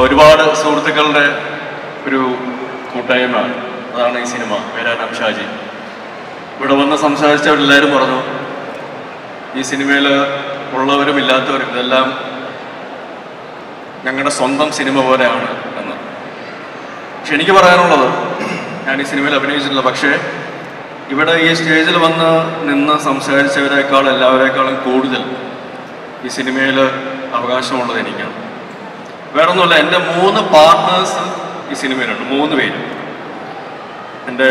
ഒരുപാട് സുഹൃത്തുക്കളുടെ ഒരു കൂട്ടായ്മ. അതാണ് ഈ സിനിമ. പേരാനാം ഷാജി. ഇവിടെ വന്ന് സംസാരിച്ചവരെല്ലാവരും പറഞ്ഞു ഈ സിനിമയിൽ ഉള്ളവരും ഇല്ലാത്തവരും ഇതെല്ലാം ഞങ്ങളുടെ സ്വന്തം സിനിമ പോലെയാണ് എന്ന്. പക്ഷെ എനിക്ക് പറയാനുള്ളത് ഞാൻ ഈ സിനിമയിൽ അഭിനയിച്ചിട്ടില്ല. പക്ഷേ ഇവിടെ ഈ സ്റ്റേജിൽ വന്ന് നിന്ന് സംസാരിച്ചവരെക്കാൾ എല്ലാവരെക്കാളും കൂടുതൽ ഈ സിനിമയിൽ അവകാശമുള്ളത് എനിക്കാണ്. വേറെ ഒന്നുമല്ല എന്റെ മൂന്ന് പാർട്ട്നേഴ്സ് ഈ സിനിമയിലുണ്ട്. മൂന്ന് പേര്. എന്റെ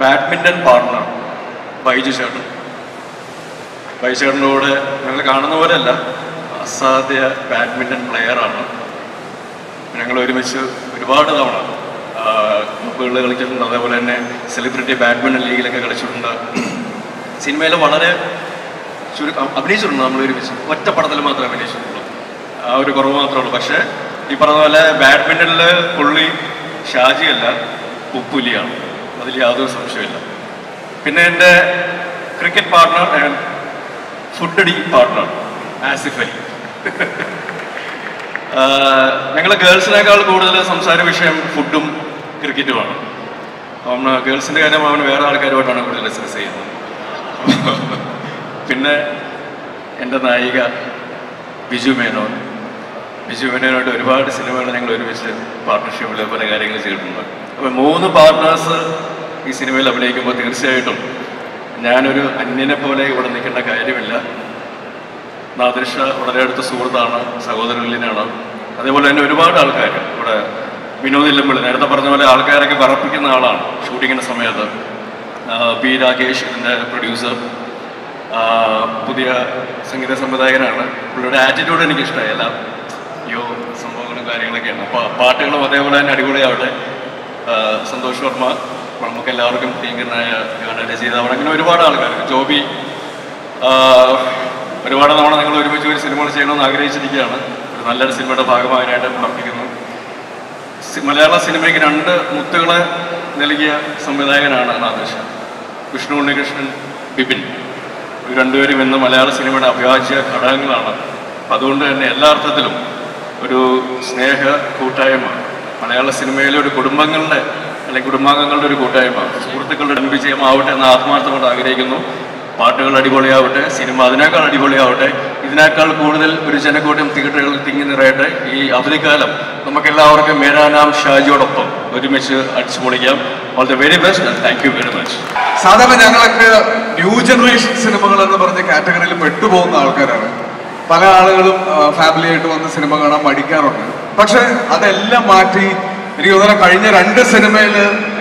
ബാഡ്മിന്റൺ പാർട്ട്ണർ ബൈജു ചേട്ടൻ. ബൈജു ചേട്ടന്റെ കൂടെ ഞങ്ങൾ കാണുന്ന പോലെയല്ല അസാധ്യ ബാഡ്മിന്റൺ പ്ലെയറാണ് ഞങ്ങൾ ഒരുമിച്ച് ഒരുപാട് തവണ ക്ലബുകളിൽ കളിച്ചിട്ടുണ്ട്. അതേപോലെ തന്നെ സെലിബ്രിറ്റി ബാഡ്മിന്റൺ ലീഗിലൊക്കെ കളിച്ചിട്ടുണ്ട്. സിനിമയിൽ വളരെ ചുരുക്കം അഭിനയിച്ചിട്ടുണ്ട് നമ്മൾ ഒരുമിച്ച്. ഒറ്റ പടത്തിൽ മാത്രമേ അഭിനയിച്ചിട്ടുള്ളൂ. ആ ഒരു കുറവ് മാത്രമേ ഉള്ളൂ. പക്ഷേ ഈ പറഞ്ഞ പോലെ ബാഡ്മിന്റണിൽ പുള്ളി ഷാജിയല്ല ഉപ്പുലിയാണ്. അതിൽ യാതൊരു സംശയമില്ല പിന്നെ എന്റെ ക്രിക്കറ്റ് പാർട്ട്ണർ ആൻഡ് ഫുഡടി പാർട്ട്ണർ ആസിഫ് അലി. ഞങ്ങൾ ഗേൾസിനേക്കാൾ കൂടുതൽ സംസാര വിഷയം ഫുഡും ക്രിക്കറ്റുമാണ്. അവന് ഗേൾസിന്റെ കാര്യം അവന് വേറെ ആൾക്കാരുമായിട്ടാണ് കൂടുതൽ ഡിസ്കസ് ചെയ്യുന്നത്. പിന്നെ എന്റെ നായിക ബിജു മേനോൻ. ബിജു മേനോനായിട്ട് ഒരുപാട് സിനിമകൾ ഞങ്ങൾ ഒരുമിച്ച് പാർട്ട്ണർഷിപ്പിൽ പല കാര്യങ്ങൾ ചെയ്തിട്ടുണ്ട്. അപ്പോൾ മൂന്ന് പാർട്ട്നേഴ്സ് ഈ സിനിമയിൽ അഭിനയിക്കുമ്പോൾ തീർച്ചയായിട്ടും ഞാനൊരു അന്യനെ പോലെ ഇവിടെ നിൽക്കേണ്ട കാര്യമില്ല. നാദൃഷ വളരെ അടുത്ത സുഹൃത്താണ് സഹോദരനാണ് അതേപോലെ തന്നെ ഒരുപാട് ആൾക്കാർ ഇവിടെ വിനോദില്ലമ്പിൾ നേരത്തെ പറഞ്ഞ പോലെ ആൾക്കാരൊക്കെ പറപ്പിക്കുന്ന ആളാണ് ഷൂട്ടിങ്ങിന്റെ സമയത്ത്. പി രാകേഷ് എന്റെ പ്രൊഡ്യൂസർ പുതിയ സംഗീത സംവിധായകനാണ് പുള്ളിയുടെ ആറ്റിറ്റ്യൂഡ് എനിക്ക് ഇഷ്ടമായി എല്ലാം യോ സംഭവങ്ങളും കാര്യങ്ങളൊക്കെയാണ്. അപ്പോൾ പാട്ടുകളും അതേപോലെ തന്നെ അടിപൊളിയാവട്ടെ. സന്തോഷ് വർമ്മ നമുക്ക് എല്ലാവർക്കും പ്രിയങ്കരനായ ഗാനരചയിതാവ് അങ്ങനെ ഒരുപാട് ആൾക്കാർ ജോബി ഒരുപാട് തവണ നിങ്ങൾ ഒരുമിച്ച് ഒരു സിനിമകൾ ചെയ്യണമെന്ന് ആഗ്രഹിച്ചിരിക്കുകയാണ്. ഒരു നല്ലൊരു സിനിമയുടെ ഭാഗമാകാനായിട്ട് പ്രവർത്തിക്കുന്നു മലയാള സിനിമയ്ക്ക് രണ്ട് മുത്തുകളെ നൽകിയ സംവിധായകനാണ് നാദേശ വിഷ്ണു ഉണ്ണികൃഷ്ണൻ ബിപിൻ. രണ്ടുപേരും ഇന്ന് മലയാള സിനിമയുടെ അഭിവാജ്യ ഘടകങ്ങളാണ്. അപ്പം അതുകൊണ്ട് തന്നെ എല്ലാ അർത്ഥത്തിലും ഒരു സ്നേഹ കൂട്ടായ്മ മലയാള സിനിമയിലെ ഒരു കുടുംബങ്ങളുടെ അല്ലെങ്കിൽ കുടുംബാംഗങ്ങളുടെ ഒരു കൂട്ടായ്മ സുഹൃത്തുക്കളുടെ വിജയമാവട്ടെ എന്ന് ആത്മാർത്ഥമായിട്ട് ആഗ്രഹിക്കുന്നു. പാട്ടുകൾ അടിപൊളിയാവട്ടെ സിനിമ അതിനേക്കാൾ അടിപൊളിയാവട്ടെ ഇതിനേക്കാൾ കൂടുതൽ ഒരു ജനക്കൂട്ടം തിയേറ്ററുകളിൽ തിങ്ങി നിറയട്ടെ ഈ അവധിക്കാലം നമുക്കെല്ലാവർക്കും മേരാനാം ഷാജിയോടൊപ്പം ഒരുമിച്ച് അടിച്ചു പൊളിക്കാം. All the very best and thank you very much സാധാരണ ഞങ്ങളൊക്കെ ന്യൂ ജനറേഷൻ സിനിമകൾ എന്ന് പറഞ്ഞ കാറ്റഗറിയിൽ പെട്ടുപോകുന്ന ആൾക്കാരാണ്. പല ആളുകളും ഫാമിലി ആയിട്ട് വന്ന് സിനിമ കാണാൻ മടിക്കാറുണ്ട്. പക്ഷെ അതെല്ലാം മാറ്റി എനിക്ക് തോന്നുന്നു കഴിഞ്ഞ രണ്ട് സിനിമയിൽ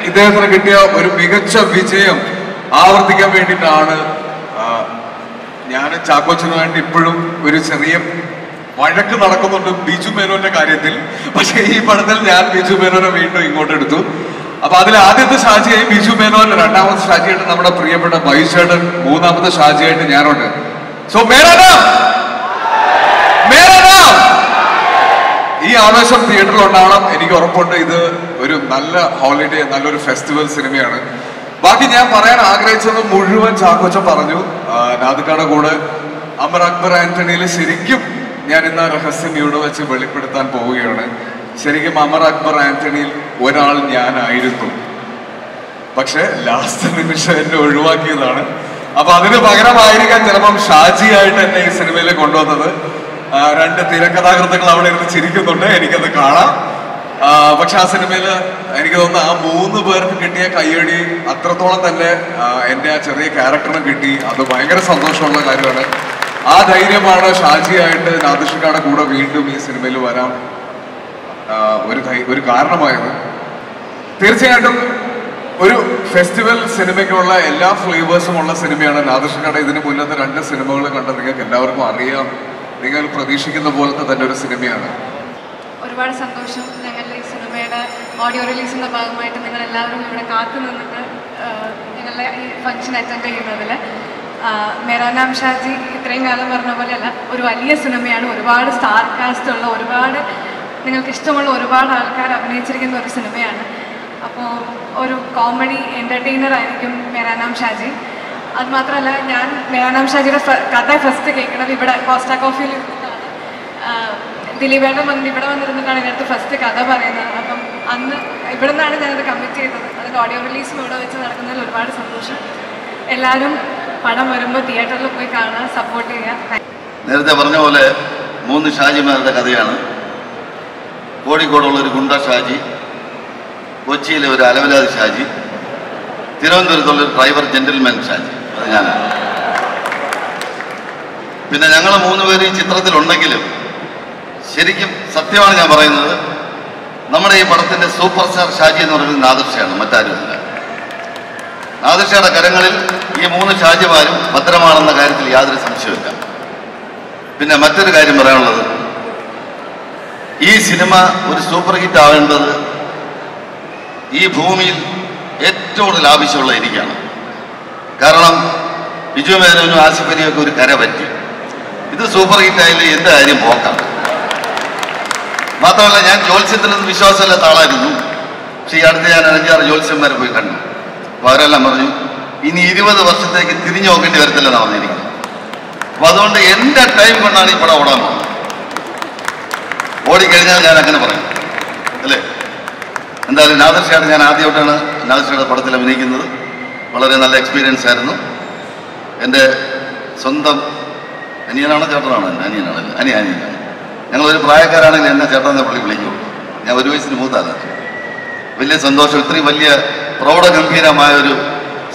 ഇദ്ദേഹത്തിന് കിട്ടിയ ഒരു മികച്ച വിജയം ആവർത്തിക്കാൻ വേണ്ടിയിട്ടാണ് ഞാൻ ചാക്കോച്ചനുമായിട്ട് ഇപ്പോഴും ഒരു ചെറിയ വഴക്ക് നടക്കുന്നുണ്ട് ബിജു മേനോന്റെ കാര്യത്തിൽ. പക്ഷേ ഈ പടത്തിൽ ഞാൻ ബിജു മേനോനെ വീണ്ടും ഇങ്ങോട്ട് എടുത്തു. അപ്പൊ അതിൽ ആദ്യത്തെ ഷാജിയായി ബിജു മേനോൻ രണ്ടാമത്തെ ഷാജിയായിട്ട് നമ്മുടെ പ്രിയപ്പെട്ട ബൈചേട്ടൻ മൂന്നാമത്തെ ഷാജിയായിട്ട് ഞാനുണ്ട്. സോ മേരാനാം ഈ ആവേശം തിയേറ്ററിൽ ഉണ്ടാവണം എനിക്ക് ഉറപ്പുണ്ട്. ഇത് ഒരു നല്ല ഹോളിഡേ നല്ലൊരു ഫെസ്റ്റിവൽ സിനിമയാണ്. ബാക്കി ഞാൻ പറയാൻ ആഗ്രഹിച്ചത് മുഴുവൻ ചാക്കോച്ച പറഞ്ഞു. നാദിക്കാടെ കൂടെ അമർ അക്ബർ ആന്റണിയിൽ ശരിക്കും ഞാൻ ഇന്ന് ആ രഹസ്യം ഇവിടെ വെച്ച് വെളിപ്പെടുത്താൻ പോവുകയാണ്. ശരിക്കും അമർ അക്ബർ ആന്റണിയിൽ ഒരാൾ ഞാനായിരുന്നു. പക്ഷെ ലാസ്റ്റ് നിമിഷം എന്നെ ഒഴിവാക്കിയതാണ്. അപ്പൊ അതിന് പകരമായിരിക്കാൻ ചിലപ്പം ഷാജിയായിട്ട് എന്നെ ഈ സിനിമയിൽ കൊണ്ടുവന്നത്. രണ്ട് തിരക്കഥാകൃത്തുക്കൾ അവിടെ ഇരുന്ന് ചിരിക്കുന്നുണ്ട്. എനിക്കത് കാണാം. പക്ഷെ ആ സിനിമയിൽ എനിക്ക് തോന്നുന്നു ആ മൂന്ന് പേർക്ക് കിട്ടിയ കയ്യടി അത്രത്തോളം തന്നെ എന്റെ ആ ചെറിയ ക്യാരക്ടറിന് കിട്ടി. അത് ഭയങ്കര സന്തോഷമുള്ള കാര്യമാണ്. ആ ധൈര്യമാണ് ഷാജിയായിട്ട് നാദിഷിക്കാടെ കൂടെ വീണ്ടും ഈ സിനിമയിൽ വരാൻ ഒരു ഒരു കാരണമായത്. തീർച്ചയായിട്ടും ഒരു ഫെസ്റ്റിവൽ സിനിമയ്ക്കുള്ള എല്ലാ ഫ്ലേവേഴ്സും ഉള്ള സിനിമയാണ്. നാദർശകട ഇതിന് മുന്നത്തെ രണ്ട് സിനിമകൾ കണ്ട നിങ്ങൾക്ക് എല്ലാവർക്കും അറിയാം. നിങ്ങൾ പ്രതീക്ഷിക്കുന്ന പോലത്തെ തന്നെ ഒരു സിനിമയാണ്. ഒരുപാട് സന്തോഷം ഞങ്ങളുടെ ഈ സിനിമയുടെ ഓഡിയോ റിലീസിന്റെ ഭാഗമായിട്ട് നിങ്ങൾ എല്ലാവരും ഇവിടെ കാത്തു നിന്നിട്ട് നിങ്ങളുടെ ഈ ഫംഗ്ഷൻ അറ്റൻഡ് ചെയ്യുന്നതിൽ മെറാനാം ഷാജി ഇത്രയും കാലം പറഞ്ഞ പോലെയല്ല ഒരു വലിയ സിനിമയാണ്. ഒരുപാട് സ്റ്റാർ കാസ്റ്റ് ഉള്ള ഒരുപാട് നിങ്ങൾക്ക് ഇഷ്ടമുള്ള ഒരുപാട് ആൾക്കാർ അഭിനയിച്ചിരിക്കുന്ന ഒരു സിനിമയാണ്. അപ്പോൾ ഒരു കോമഡി എന്റർടൈനർ ആയിരിക്കും മെറാനാം ഷാജി അതുമാത്രമല്ല ഞാൻ നാം ഷാജിയുടെ കഥ ഫസ്റ്റ് കേൾക്കണത് ഇവിടെ കോസ്റ്റാ കോഫിയിൽ ദിലീപേട്ടൻ വന്നിട്ട് ഇവിടെ വന്നിരുന്നിട്ടാണ് ഇതിനകത്ത് ഫസ്റ്റ് കഥ പറയുന്നത്. അപ്പം അന്ന് ഇവിടെ നിന്നാണ് ഞാനത് കമ്മിറ്റ് ചെയ്തത്. അതിന്റെ ഓഡിയോ റിലീസും ഇവിടെ വെച്ച് നടക്കുന്നതിൽ ഒരുപാട് സന്തോഷം. എല്ലാവരും പടം വരുമ്പോൾ തിയേറ്ററിൽ പോയി കാണാൻ സപ്പോർട്ട് ചെയ്യാം. നേരത്തെ പറഞ്ഞ പോലെ മൂന്ന് ഷാജിമാരുടെ കഥയാണ്. കോഴിക്കോടുള്ള ഒരു ഗുണ്ട ഷാജി കൊച്ചിയിലെ ഒരു അലവലാതി ഷാജി തിരുവനന്തപുരത്തുള്ള ഒരു ഡ്രൈവർ ജെന്റിൽമാൻ ഷാജി. അത് ഞാനാണ്. പിന്നെ ഞങ്ങൾ മൂന്ന് പേര് ഈ ചിത്രത്തിലുണ്ടെങ്കിലും ശരിക്കും സത്യമാണ് ഞാൻ പറയുന്നത്. നമ്മുടെ ഈ പടത്തിന്റെ സൂപ്പർ സ്റ്റാർ ഷാജി എന്ന് പറയുന്നത് നാദർഷയാണ് മറ്റാരുമില്ല. നാദർഷയുടെ കരങ്ങളിൽ ഈ മൂന്ന് ഷാജിമാരും ഭദ്രമാണെന്ന കാര്യത്തിൽ യാതൊരു സംശയമില്ല പിന്നെ മറ്റൊരു കാര്യം പറയാനുള്ളത്. ഈ സിനിമ ഒരു സൂപ്പർ ഹിറ്റ് ആവേണ്ടത് ഈ ഭൂമിയിൽ ഏറ്റവും കൂടുതൽ ആവശ്യമുള്ള എനിക്കാണ്. കാരണം ബിജു മേനോനും ആസിഫ് അലിയൊക്കെ ഒരു കര പറ്റി. ഇത് സൂപ്പർ ഹിറ്റ് ആയാലും എന്ത് കാര്യം പോക്കാം മാത്രമല്ല ഞാൻ ജ്യോത്സ്യത്തിലൊന്നും വിശ്വാസമില്ലാത്ത ആളായിരുന്നു. പക്ഷേ ഈ അടുത്ത് ഞാൻ അഞ്ചാറ് ജ്യോത്സ്യന്മാരെ പോയി കണ്ടു. അവരെല്ലാം പറഞ്ഞു ഇനി ഇരുപത് വർഷത്തേക്ക് തിരിഞ്ഞു നോക്കേണ്ടി വരത്തില്ലെന്നാണ് പറഞ്ഞിരിക്കുന്നത്. അപ്പൊ അതുകൊണ്ട് എന്റെ ടൈം കൊണ്ടാണ് ഈ പടം ഓടാൻ ഓടിക്കഴിഞ്ഞാൽ ഞാൻ അങ്ങനെ പറയും. അല്ലേ? എന്തായാലും നാദർഷയാണ് ഞാൻ ആദ്യമായിട്ടാണ് നാദർഷയുടെ പടത്തിൽ അഭിനയിക്കുന്നത്. വളരെ നല്ല എക്സ്പീരിയൻസ് ആയിരുന്നു. എന്റെ സ്വന്തം അനിയനാണോ ചേട്ടനാണോ? എന്റെ അനിയനാണല്ലോ അനിയ അനിയനാണ് ഞങ്ങളൊരു പ്രായക്കാരാണെങ്കിൽ എന്നെ ചേട്ടനെ പുള്ളി വിളിക്കും. ഞാൻ ഒരു വയസ്സിന് മൂത്താണ് വലിയ സന്തോഷം. ഇത്രയും വലിയ പ്രൗഢഗംഭീരമായ ഒരു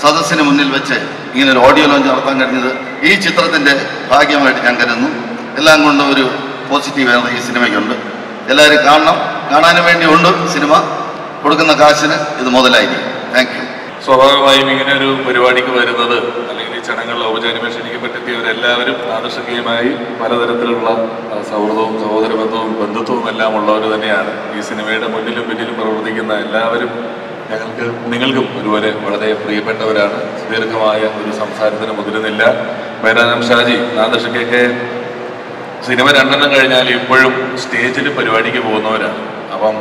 സദസ്സിന് മുന്നിൽ വെച്ച് ഇങ്ങനെ ഒരു ഓഡിയോ ലോഞ്ച് നടത്താൻ കഴിഞ്ഞത് ഈ ചിത്രത്തിന്റെ ഭാഗ്യമായിട്ട് ഞാൻ കരുതുന്നു. എല്ലാം കൊണ്ടും ഒരു പോസിറ്റീവ് എനർജി ഈ സിനിമയ്ക്കുണ്ട്. എല്ലാവരും കാണണം. കാണാനും വേണ്ടി ഉണ്ട് സിനിമ. കൊടുക്കുന്ന കാശിന് ഇത് മുതലായിരിക്കും. താങ്ക് യു സ്വാഭാവികമായും ഇങ്ങനെ ഒരു പരിപാടിക്ക് വരുന്നത് അല്ലെങ്കിൽ ഈ ചടങ്ങുകളിൽ ഔപചാരിക ക്ഷണിക്കപ്പെട്ടെത്തിയവരെല്ലാവരും ആദർശകീയമായി പലതരത്തിലുള്ള സൗഹൃദവും സഹോദര ബന്ധവും ബന്ധുത്വവും എല്ലാം ഉള്ളവർ തന്നെയാണ്. ഈ സിനിമയുടെ മുന്നിലും പിന്നിലും പ്രവർത്തിക്കുന്ന എല്ലാവരും ഞങ്ങൾക്ക് നിങ്ങൾക്കും ഒരുപോലെ വളരെ പ്രിയപ്പെട്ടവരാണ്. സുദീർഘമായ ഒരു സംസാരത്തിന് മുതിരുന്നില്ല. മേരാനാം ഷാജി നാദർഷക്കൊക്കെ സിനിമ രണ്ടെണ്ണം കഴിഞ്ഞാൽ ഇപ്പോഴും സ്റ്റേജിൽ പരിപാടിക്ക് പോകുന്നവരാണ്. അപ്പം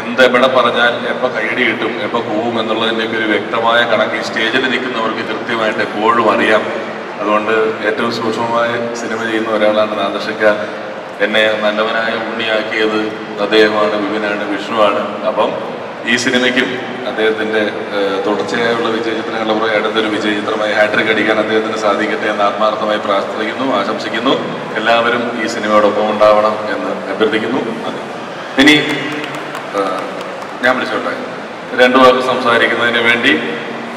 എന്ത് എവിടെ പറഞ്ഞാൽ എപ്പോൾ കൈയടി കിട്ടും എപ്പോൾ പോവും എന്നുള്ളതിന്റെയൊക്കെ ഒരു വ്യക്തമായ കണക്ക് സ്റ്റേജിൽ നിൽക്കുന്നവർക്ക് കൃത്യമായിട്ട് എപ്പോഴും അറിയാം. അതുകൊണ്ട് ഏറ്റവും സൂക്ഷ്മമായ സിനിമ ചെയ്യുന്ന ഒരാളാണ് നാദർശിക്ക എന്നെ നല്ലവനായ ഉണ്ണിയാക്കിയത് അദ്ദേഹമാണ് വിപിനാണ് വിഷ്ണുവാണ്. അപ്പം ഈ സിനിമയ്ക്കും അദ്ദേഹത്തിന്റെ തുടർച്ചയായുള്ള വിജയചിത്രങ്ങളുടെ പുറകെ അടുത്തൊരു വിജയചിത്രമായി ഹാട്രിക് അടിക്കാൻ അദ്ദേഹത്തിന് സാധിക്കട്ടെ എന്ന് ആത്മാർത്ഥമായി പ്രാർത്ഥിക്കുന്നു ആശംസിക്കുന്നു. എല്ലാവരും ഈ സിനിമയോടൊപ്പം ഉണ്ടാവണം എന്ന് അഭ്യർത്ഥിക്കുന്നു. ഇനി ഞാൻ വിളിച്ചോട്ടെ. രണ്ടു വാക്ക് സംസാരിക്കുന്നതിന് വേണ്ടി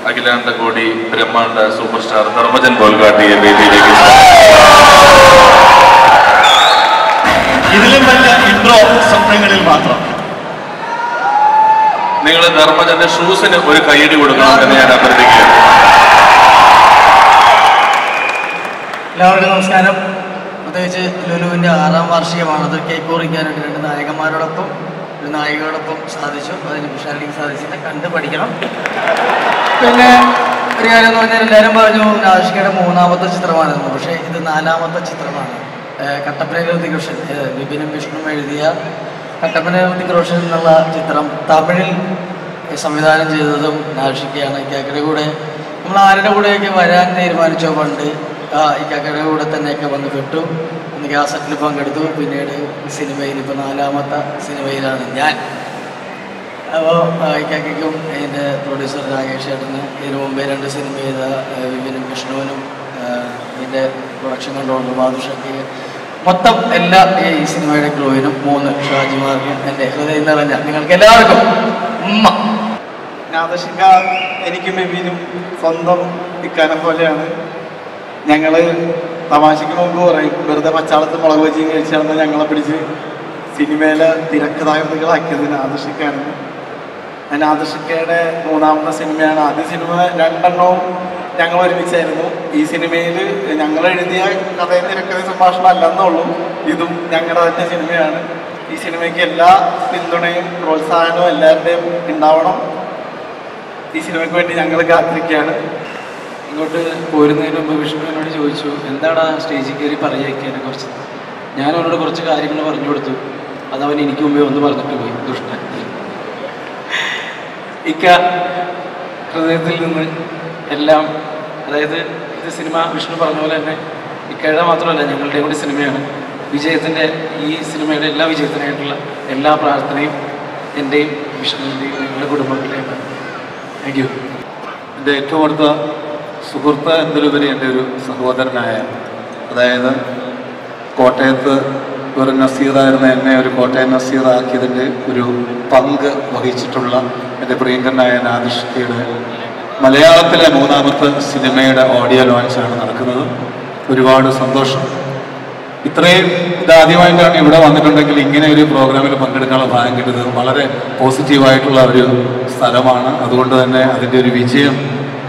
അഖിലാന്ത കോടി ബ്രഹ്മാണ്ട സൂപ്പർ സ്റ്റാർ ധർമ്മജൻ ബോൽഗാട്ടിയെ വേദിയിലേക്ക് ഇതിലും വലിയ ഇൻട്രോ സ്വപ്നങ്ങളിൽ മാത്രം. നിങ്ങൾ ധർമ്മജന്റെ ഷൂസിന് ഒരു കൈയടി കൊടുക്കണം എന്ന് ഞാൻ അഭ്യർത്ഥിക്കുകയാണ് എല്ലാവർക്കും നമസ്കാരം. പ്രത്യേകിച്ച് ലുലുവിന്റെ ആറാം വാർഷികമാണത്. കേക്ക് കുറിക്കാനായിട്ട് രണ്ട് നായകന്മാരോടൊപ്പം ഒരു നായികയോടൊപ്പം സാധിച്ചു. അതിന് വിഷാലിക്ക് സാധിച്ചില്ല. കണ്ട് പഠിക്കണം. പിന്നെ ഒരു കാര്യം എന്ന് പറഞ്ഞാൽ എല്ലാവരും പറഞ്ഞു നാഷികയുടെ മൂന്നാമത്തെ ചിത്രമാണെന്ന്. പക്ഷേ ഇത് നാലാമത്തെ ചിത്രമാണ്. ഏഹ് കൃഷി വിപിനും വിഷ്ണുവും എഴുതിയ കട്ടപ്പന റോഷൻ എന്നുള്ള ചിത്രം തമിഴിൽ സംവിധാനം ചെയ്തതും നാഷികയാണ് ഇക്കാക്കയുടെ കൂടെ നമ്മൾ ആരുടെ കൂടെയൊക്കെ വരാൻ തീരുമാനിച്ചോ പണ്ട്? ഇക്കാക്കയുടെ കൂടെ തന്നെയൊക്കെ വന്ന് കിട്ടും ഇന്ന് ഗ്യാസറ്റിൽ പങ്കെടുത്തു. പിന്നീട് സിനിമയിൽ ഇപ്പോൾ നാലാമത്തെ സിനിമയിലാണ് ഞാൻ. അപ്പോൾ ഇക്കാക്കും എന്റെ പ്രൊഡ്യൂസർ രാകേഷ് ചേട്ടന് ഇതിനു മുമ്പേ രണ്ട് സിനിമ ചെയ്ത വിപിനും വിഷ്ണുവിനും എന്റെ പ്രൊഡക്ഷൻ കൺട്രോളർ ബാദുഷയ്ക്ക് മൊത്തം എല്ലാ ഈ സിനിമയുടെ ക്രൂവിനും മൂന്ന് ഷാജിമാർക്കും എന്റെ ഹൃദയം നിറഞ്ഞ നിങ്ങൾക്ക് എല്ലാവർക്കും ഉമ്മ. നാദശിക എനിക്കും ബിബിനും സ്വന്തം ഇക്കാനം പോലെയാണ്. ഞങ്ങൾ തമാശയ്ക്ക് മുമ്പ് പറയും വെറുതെ പച്ചാളത്ത് മുളക് വെച്ച് കഴിച്ചാണ് ഞങ്ങളെ പിടിച്ച് സിനിമയിലെ തിരക്കഥാകൃതികളാക്കിയത് നാദശിക്കാണ്. നാദശിക്കയുടെ മൂന്നാമത്തെ സിനിമയാണ് ആദ്യ സിനിമ രണ്ടെണ്ണവും ഞങ്ങൾ ഒരുമിച്ചായിരുന്നു. ഈ സിനിമയിൽ ഞങ്ങൾ എഴുതിയ കഥയും തിരക്കഥ സംഭാഷണം അല്ലെന്നുള്ളൂ. ഇതും ഞങ്ങളുടെ തന്നെ സിനിമയാണ്. ഈ സിനിമയ്ക്ക് എല്ലാ പിന്തുണയും പ്രോത്സാഹനവും എല്ലാവരുടെയും ഉണ്ടാവണം. ഈ സിനിമയ്ക്ക് വേണ്ടി ഞങ്ങൾ കാത്തിരിക്കുകയാണ്. ഇങ്ങോട്ട് പോരുന്നതിന് മുമ്പ് വിഷ്ണുവിനോട് ചോദിച്ചു എന്താണ് സ്റ്റേജിൽ കയറി പറയുക കുറച്ച്? ഞാൻ അവനോട് കുറച്ച് കാര്യങ്ങൾ പറഞ്ഞു കൊടുത്തു. അതവൻ എനിക്ക് മുമ്പേ ഒന്ന് പറഞ്ഞിട്ട് പോയി ദുഷ്ടൻ. ഇക്ക ഹൃദയത്തിൽ നിന്ന് എല്ലാം അതായത് ഇത് സിനിമ വിഷ്ണു പറഞ്ഞ പോലെ തന്നെ ഇക്കയുടെ മാത്രമല്ല ഞങ്ങളുടെ കൂടി സിനിമയാണ്. വിജയത്തിന്റെ ഈ സിനിമയുടെ എല്ലാ വിജയത്തിനായിട്ടുള്ള എല്ലാ പ്രാർത്ഥനയും എന്റെയും വിഷ്ണുവിന്റെയും നിങ്ങളുടെ കുടുംബത്തിലേക്കാണ് താങ്ക് യു എന്റെ ഏറ്റവും അടുത്ത സുഹൃത്ത് എന്നതിലുപരി എന്റെ ഒരു സഹോദരനായ അതായത് കോട്ടയത്ത് ഒരു നസീറായിരുന്ന എന്നെ ഒരു കോട്ടയം നസീറാക്കിയതിന്റെ ഒരു പങ്ക് വഹിച്ചിട്ടുള്ള എന്റെ പ്രിയങ്കരനായ നാദിഷ്കയുടെ മലയാളത്തിലെ മൂന്നാമത്തെ സിനിമയുടെ ഓഡിയോ ലോഞ്ചാണ് നടക്കുന്നത്. ഒരുപാട് സന്തോഷം. ഇത്രയും ഇതാദ്യമായിട്ടാണ് ഇവിടെ വന്നിട്ടുണ്ടെങ്കിൽ ഇങ്ങനെ ഒരു പ്രോഗ്രാമിൽ പങ്കെടുക്കാനുള്ള ഭാഗം കിട്ടുന്നത് വളരെ പോസിറ്റീവായിട്ടുള്ള ഒരു സ്ഥലമാണ്. അതുകൊണ്ട് തന്നെ അതിന്റെ ഒരു വിജയം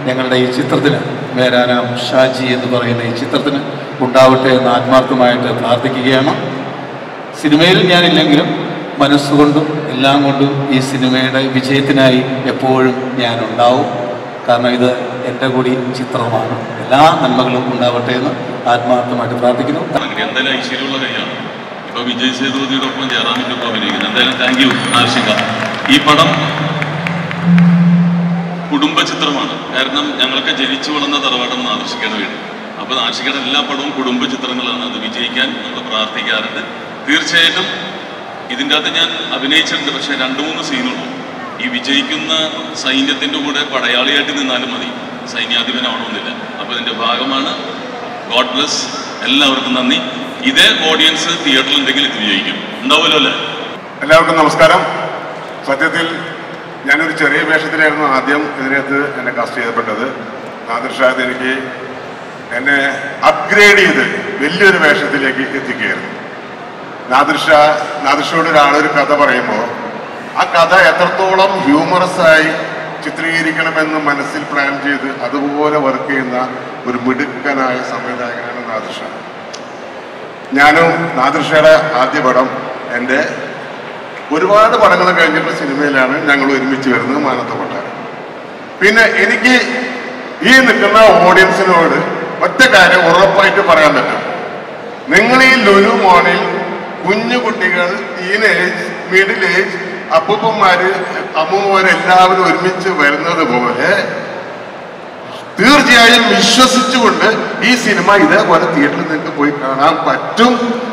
ഞങ്ങളുടെ ഈ ചിത്രത്തിന് മേരാനാം ഷാജി എന്ന് പറയുന്ന ഈ ചിത്രത്തിന് ഉണ്ടാവട്ടെ എന്ന് ആത്മാർത്ഥമായിട്ട് പ്രാർത്ഥിക്കുകയാണ്. സിനിമയിൽ ഞാനില്ലെങ്കിലും മനസ്സുകൊണ്ടും എല്ലാം കൊണ്ടും ഈ സിനിമയുടെ വിജയത്തിനായി എപ്പോഴും ഞാനുണ്ടാവും. കാരണം ഇത് എന്റെ കൂടി ചിത്രമാണ്. എല്ലാ നന്മകളും ഉണ്ടാവട്ടെ എന്ന് ആത്മാർത്ഥമായിട്ട് പ്രാർത്ഥിക്കുന്നു. ഈ പടം കുടുംബ ചിത്രമാണ്. കാരണം ഞങ്ങളൊക്കെ ജനിച്ചു വളർന്ന തറവാടം ആദർശിക്കയുടെ വീട്. അപ്പോൾ ആർഷികയുടെ എല്ലാ പടവും കുടുംബ ചിത്രങ്ങളാണ്. അത് വിജയിക്കാൻ നമ്മൾ പ്രാർത്ഥിക്കാറുണ്ട്. തീർച്ചയായിട്ടും ഇതിന്റെ അകത്ത് ഞാൻ അഭിനയിച്ചിട്ടുണ്ട്. പക്ഷേ രണ്ട് മൂന്ന് സീനുള്ളൂ ഈ വിജയിക്കുന്ന സൈന്യത്തിന്റെ കൂടെ പടയാളിയായിട്ട് നിന്നാലും മതി. സൈന്യാധിപനാവണമെന്നില്ല അപ്പോൾ ഇതിന്റെ ഭാഗമാണ് ഗോഡ് ബ്ലസ് എല്ലാവർക്കും നന്ദി. ഇതേ ഓഡിയൻസ് തിയേറ്ററിൽ ഉണ്ടെങ്കിൽ ഇത് വിജയിക്കും. ഉണ്ടാവുമല്ലോ അല്ലേ? എല്ലാവർക്കും നമസ്കാരം. സത്യത്തിൽ ഞാനൊരു ചെറിയ വേഷത്തിലായിരുന്നു ആദ്യം ഇതിനകത്ത് എന്നെ കാസ്റ്റ് ചെയ്യപ്പെട്ടത്. ആദർശാദ് എനിക്ക് എന്നെ അപ്ഗ്രേഡ് ചെയ്ത് വലിയൊരു വേഷത്തിലേക്ക് എത്തിക്കുകയായിരുന്നു. നാദൃഷ നാദൃഷയോട് ഒരാളൊരു കഥ പറയുമ്പോൾ ആ കഥ എത്രത്തോളം ഹ്യൂമറസ് ആയി ചിത്രീകരിക്കണമെന്ന് മനസ്സിൽ പ്ലാൻ ചെയ്ത് അതുപോലെ വർക്ക് ചെയ്യുന്ന ഒരു മിടുക്കനായ സംവിധായകനാണ് നാദിർഷ ഞാനും നാദിർഷയുടെ ആദ്യ പടം എന്റെ ഒരുപാട് പടങ്ങൾ കഴിഞ്ഞിട്ടുള്ള സിനിമയിലാണ് ഞങ്ങൾ ഒരുമിച്ച് വരുന്നത് മാനത്ത കൊട്ടാരം പിന്നെ എനിക്ക് ഈ നിൽക്കുന്ന ഓഡിയൻസിനോട് ഒറ്റ കാര്യം ഉറപ്പായിട്ട് പറയാൻ പറ്റും. നിങ്ങൾ ഈ ലുലു മോണിൽ കുഞ്ഞു കുട്ടികൾ ടീനേജ് മിഡിൽ ഏജ് അപ്പൂപ്പന്മാര് അമ്മൂമ്മമാരെല്ലാവരും ഒരുമിച്ച് വരുന്നത് പോലെ തീർച്ചയായും വിശ്വസിച്ചുകൊണ്ട് ഈ സിനിമ ഇതേപോലെ തിയേറ്ററിൽ നിങ്ങൾക്ക് പോയി കാണാൻ പറ്റും.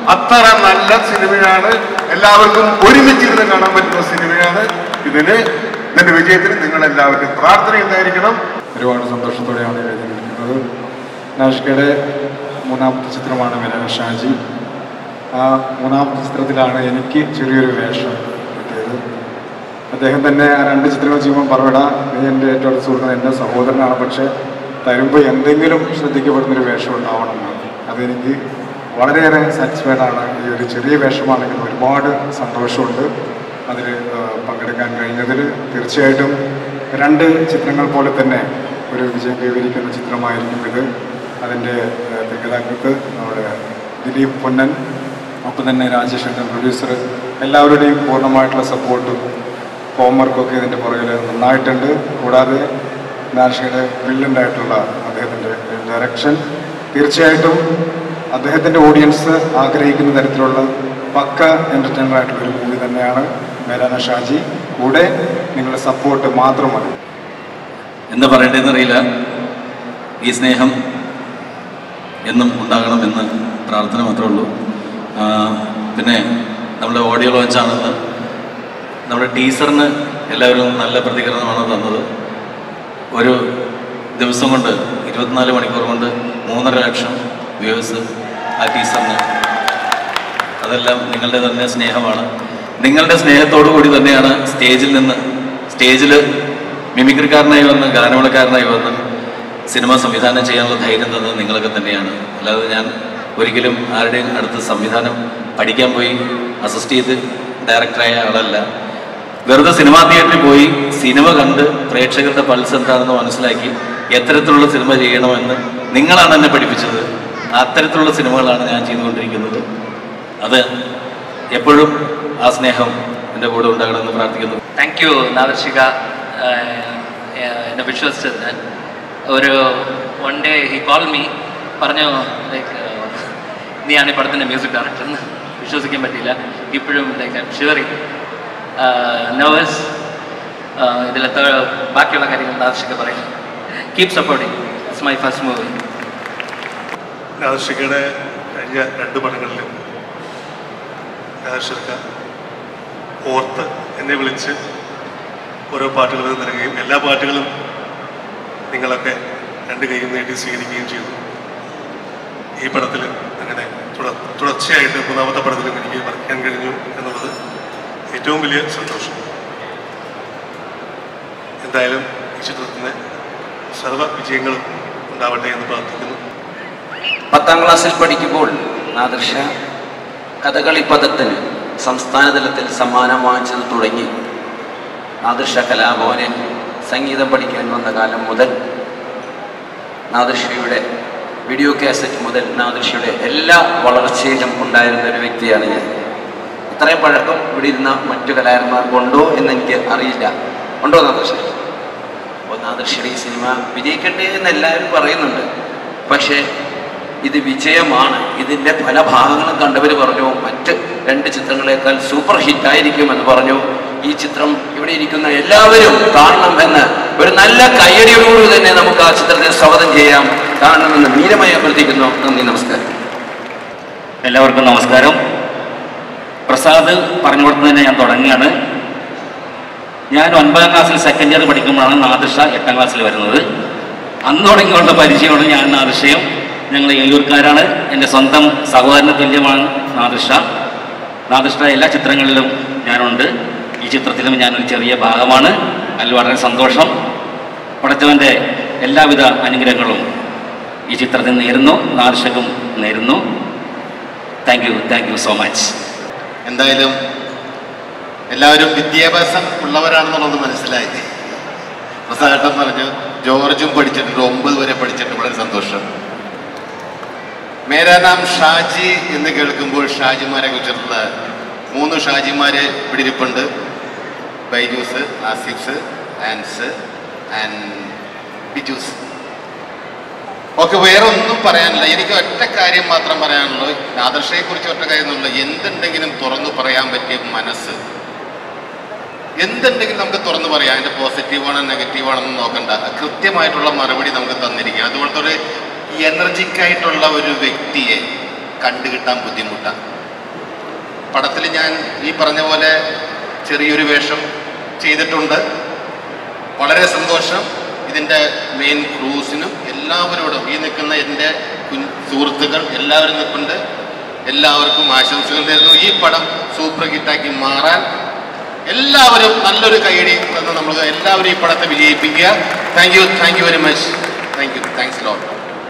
അത്ര നല്ല സിനിമയാണ്. എല്ലാവർക്കും ഒരുമിച്ചിരുന്ന് കാണാൻ പറ്റുന്ന സിനിമയാണ്. ഇതിന് ഇതിന്റെ വിജയത്തിന് നിങ്ങൾ എല്ലാവരും പ്രാർത്ഥന ഉണ്ടായിരിക്കണം. ഒരുപാട് സന്തോഷത്തോടെയാണ് എഴുതിയിരിക്കുന്നത്. നാഷ്കയുടെ മൂന്നാമത്തെ ചിത്രമാണ് മെലന ഷാജി. ആ മൂന്നാമത്തെ ചിത്രത്തിലാണ് എനിക്ക് ചെറിയൊരു വേഷം. അദ്ദേഹം തന്നെ ആ രണ്ട് ചിത്രങ്ങൾ ചെയ്യുമ്പോൾ പറയട നീ എന്റെ ഏറ്റവും അടുത്ത സുഹൃത്ത് എന്റെ സഹോദരനാണ്. പക്ഷേ തരുമ്പോൾ എന്തെങ്കിലും ശ്രദ്ധിക്കപ്പെടുന്നൊരു വേഷം ഉണ്ടാവണം അതെനിക്ക് വളരെയേറെ സാറ്റിസ്ഫൈഡ് ആണ്. ഈ ഒരു ചെറിയ വേഷമാണെങ്കിൽ ഒരുപാട് സന്തോഷമുണ്ട്. അതിൽ പങ്കെടുക്കാൻ കഴിഞ്ഞതിൽ തീർച്ചയായിട്ടും രണ്ട് ചിത്രങ്ങൾ പോലെ തന്നെ ഒരു വിജയം കൈവരിക്കുന്ന ചിത്രമായിരിക്കും ഇത്. അതിന്റെ തിരക്കഥാകൃത്ത് നമ്മുടെ ദിലീപ് പൊന്നൻ ഒപ്പം തന്നെ രാജേഷ് പ്രൊഡ്യൂസർ എല്ലാവരുടെയും പൂർണമായിട്ടുള്ള സപ്പോർട്ടും ഹോംവർക്കൊക്കെ ഇതിന്റെ പുറകിൽ നന്നായിട്ടുണ്ട്. കൂടാതെ നാഷിയുടെ ബ്രില്യന്റായിട്ടുള്ള അദ്ദേഹത്തിന്റെ ഡയറക്ഷൻ തീർച്ചയായിട്ടും അദ്ദേഹത്തിന്റെ ഓഡിയൻസ് ആഗ്രഹിക്കുന്ന തരത്തിലുള്ള പക്ക എന്റർടൈനർ ആയിട്ടുള്ള ഒരു മൂവി തന്നെയാണ് മേലാന ഷാജി. കൂടെ നിങ്ങളുടെ സപ്പോർട്ട് മാത്രം മതി എന്താ പറയേണ്ടതെന്ന് അറിയില്ല. ഈ സ്നേഹം എന്നും ഉണ്ടാകണമെന്ന് പ്രാർത്ഥന മാത്രമേ ഉള്ളൂ. പിന്നെ നമ്മുടെ ഓഡിയോ ലോഞ്ചാണെന്ന് നമ്മുടെ ടീച്ചറിന് എല്ലാവരും നല്ല പ്രതികരണമാണ് തന്നത്. ഒരു ദിവസം കൊണ്ട് ഇരുപത്തിനാല് മണിക്കൂർ കൊണ്ട് മൂന്നര ലക്ഷം വ്യൂവേഴ്സ് ആ ടീച്ചറിന് അതെല്ലാം നിങ്ങളുടെ തന്നെ സ്നേഹമാണ്. നിങ്ങളുടെ സ്നേഹത്തോടു കൂടി തന്നെയാണ് സ്റ്റേജിൽ നിന്ന് സ്റ്റേജിൽ മിമിക്രിക്കാരനായി വന്ന് ഗാനമേളക്കാരനായി വന്ന് സിനിമ സംവിധാനം ചെയ്യാനുള്ള ധൈര്യം തന്നത് നിങ്ങളൊക്കെ തന്നെയാണ്. അല്ലാതെ ഞാൻ ഒരിക്കലും ആരുടെയും അടുത്ത് സംവിധാനം പഠിക്കാൻ പോയി അസിസ്റ്റ് ചെയ്ത് ഡയറക്ടറായ ആളല്ല. വെറുതെ സിനിമാ തിയേറ്ററിൽ പോയി സിനിമ കണ്ട് പ്രേക്ഷകരുടെ പൾസ് എന്താണെന്ന് മനസ്സിലാക്കി എത്തരത്തിലുള്ള സിനിമ ചെയ്യണമെന്ന് നിങ്ങളാണ് എന്നെ പഠിപ്പിച്ചത്. അത്തരത്തിലുള്ള സിനിമകളാണ് ഞാൻ ചെയ്തുകൊണ്ടിരിക്കുന്നത്. അത് എപ്പോഴും ആ സ്നേഹം എന്റെ കൂടെ ഉണ്ടാകണമെന്ന് പ്രാർത്ഥിക്കുന്നു. താങ്ക് യു നാദർശിക. എന്നെ വിശ്വസിച്ചതിന് ഒരു one day he call me പറഞ്ഞു ലൈക്ക് നീയാണ് ഈ പടത്തിന്റെ മ്യൂസിക് ഡയറക്ടർ എന്ന്. വിശ്വസിക്കാൻ പറ്റിയില്ല. ഇപ്പോഴും ലൈക്ക് എം നെർവസ് ഇതിലത്തെ ബാക്കിയുള്ള കാര്യങ്ങൾ നാദർശിക പറയും keep supporting it's my first movie നാദർഷികയുടെ കഴിഞ്ഞ രണ്ട് പടങ്ങളിലും നാദർഷിക ഓർത്ത് എന്നെ വിളിച്ച് ഓരോ പാട്ടുകൾ നൽകുകയും എല്ലാ പാട്ടുകളും നിങ്ങളൊക്കെ രണ്ട് കൈയും നീട്ടി സ്വീകരിക്കുകയും ചെയ്തു. ഈ പടത്തിൽ അങ്ങനെ തുട- തുടർച്ചയായിട്ട് മൂന്നാമത്തെ പടത്തിലും എനിക്ക് വരയ്ക്കാൻ കഴിഞ്ഞു എന്നുള്ളത് ഏറ്റവും വലിയ സന്തോഷം. എന്തായാലും ഈ ചിത്രത്തിന് സർവ വിജയങ്ങളും ഉണ്ടാവട്ടെ എന്ന് പ്രാർത്ഥിക്കുന്നു. പത്താം ക്ലാസ്സിൽ പഠിക്കുമ്പോൾ ആദർശ കഥകളി പദത്തിന് സംസ്ഥാന തലത്തിൽ സമ്മാനം വാങ്ങിച്ചത് തുടങ്ങി. ആദർശ കലാഭവനിൽ സംഗീതം പഠിക്കാൻ വന്ന കാലം മുതൽ നാദൃഷയുടെ വീഡിയോ കാസറ്റ് മുതൽ നാദൃഷയുടെ എല്ലാ വളർച്ചയിലും ഉണ്ടായിരുന്ന ഒരു വ്യക്തിയാണ് ഞാൻ. ഇത്രയും പഴക്കം ഇവിടെ ഇരുന്ന മറ്റു കലാകാരന്മാർക്കുണ്ടോ എന്ന് എനിക്ക് അറിയില്ല. ഉണ്ടോ നാദർഷ? അപ്പോൾ ഈ സിനിമ വിജയിക്കട്ടെ എന്ന് എല്ലാവരും പറയുന്നുണ്ട്. പക്ഷേ ഇത് വിജയമാണ്. ഇതിന്റെ പല ഭാഗങ്ങളും കണ്ടവർ പറഞ്ഞു മറ്റ് രണ്ട് ചിത്രങ്ങളെക്കാൾ സൂപ്പർ ഹിറ്റ് ആയിരിക്കും എന്ന് പറഞ്ഞു. ഈ ചിത്രം ഇവിടെ ഇരിക്കുന്ന എല്ലാവരും കാണണം എന്ന് ഒരു നല്ല കയ്യടിയോട് തന്നെ നമുക്ക് ആ ചിത്രത്തെ സ്വാഗതം ചെയ്യാം. കാണണമെന്ന് നീലമായി അഭ്യർത്ഥിക്കുന്നു. നന്ദി നമസ്കാരം. എല്ലാവർക്കും നമസ്കാരം. പ്രസാദ് പറഞ്ഞു കൊടുത്തതിന് ഞാൻ തുടങ്ങുകയാണ്. ഞാൻ ഒൻപതാം ക്ലാസ്സിൽ സെക്കൻഡ് ഇയർ പഠിക്കുമ്പോഴാണ് നാദിഷ എട്ടാം ക്ലാസ്സിൽ വരുന്നത്. അന്ന് തുടങ്ങിയുള്ള പരിചയമാണ് ഞാൻ നാദിഷയും. ഞങ്ങൾ ഏലൂർക്കാരാണ് എന്റെ സ്വന്തം സഹോദരന് തുല്യമാണ് നാദിഷ. നാദിഷയുടെ എല്ലാ ചിത്രങ്ങളിലും ഞാനുണ്ട്. ഈ ചിത്രത്തിലും ഞാനൊരു ചെറിയ ഭാഗമാണ്. അതിൽ വളരെ സന്തോഷം. പടച്ചവന്റെ എല്ലാവിധ അനുഗ്രഹങ്ങളും ഈ ചിത്രത്തിൽ നേരുന്നു. നാദിഷക്കും നേരുന്നു. Thank you thank you so much എന്തായാലും എല്ലാവരും വിദ്യാഭ്യാസം ഉള്ളവരാണെന്നുള്ളത് മനസ്സിലായി. പ്രസാദം പറഞ്ഞു ജോർജും പഠിച്ചിട്ടുണ്ട് ഒമ്പത് വരെ പഠിച്ചിട്ടുണ്ട് വളരെ സന്തോഷം. മേരാ നാം ഷാജി എന്ന് കേൾക്കുമ്പോൾ ഷാജിമാരെ കുറിച്ചിട്ടുള്ള മൂന്ന് ഷാജിമാര് പിടിരിപ്പുണ്ട് ബൈജൂസ് ആസിഫ്സ് ആൻസ് ആൻഡ് ബിജൂസ്. ഓക്കെ വേറെ ഒന്നും പറയാനില്ല. എനിക്ക് ഒറ്റ കാര്യം മാത്രം പറയാനുള്ളത്. ആദർശയെ കുറിച്ച് ഒറ്റ കാര്യം എന്നുള്ളത് എന്തുണ്ടെങ്കിലും തുറന്നു പറയാൻ പറ്റിയ മനസ്സ്. എന്തുണ്ടെങ്കിലും നമുക്ക് തുറന്നു പറയാം. അതിന്റെ പോസിറ്റീവാണോ നെഗറ്റീവാണെന്ന് നോക്കണ്ട. കൃത്യമായിട്ടുള്ള മറുപടി നമുക്ക് തന്നിരിക്കുക അതുപോലത്തെ ഒരു എനർജിക് ആയിട്ടുള്ള ഒരു വ്യക്തിയെ കണ്ടുകിട്ടാൻ ബുദ്ധിമുട്ടാണ് പടത്തിൽ ഞാൻ ഈ പറഞ്ഞ പോലെ ചെറിയൊരു വേഷം ചെയ്തിട്ടുണ്ട്. വളരെ സന്തോഷം. ഇതിന്റെ മെയിൻ ക്രൂസിനും എല്ലാവരോടും ഈ നിൽക്കുന്ന എന്റെ സുഹൃത്തുക്കൾ എല്ലാവരും നിൽപ്പുണ്ട്. എല്ലാവർക്കും ആശംസകൾ നേരുന്നു. ഈ പടം സൂപ്പർ ഹിറ്റാക്കി മാറാൻ എല്ലാവരും നല്ലൊരു കൈയടി നമ്മൾ എല്ലാവരും ഈ പടത്തെ വിജയിപ്പിക്കുക. Thank you thank you very much thank you thanks lot